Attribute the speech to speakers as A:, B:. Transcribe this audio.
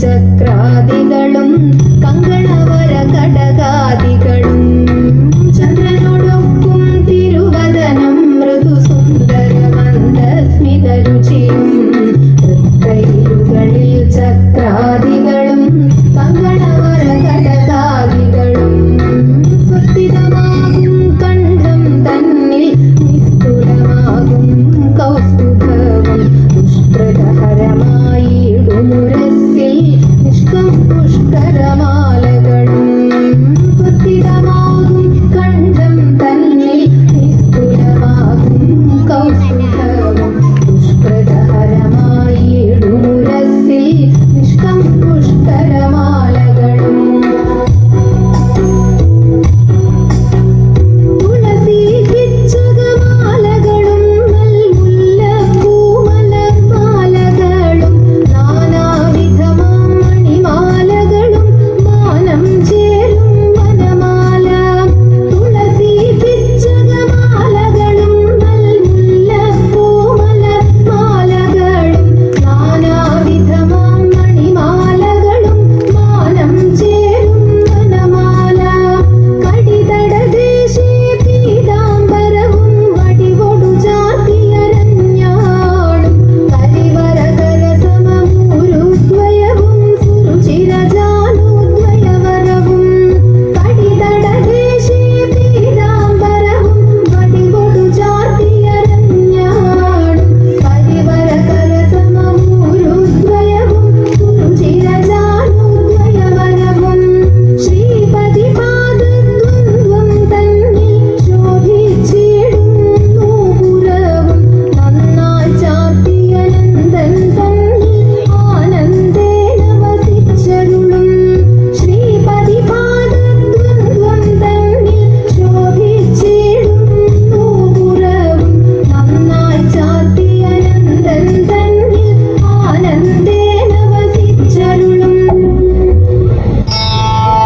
A: ചക്രാദികളും കങ്കളവര ഘടകാദികളും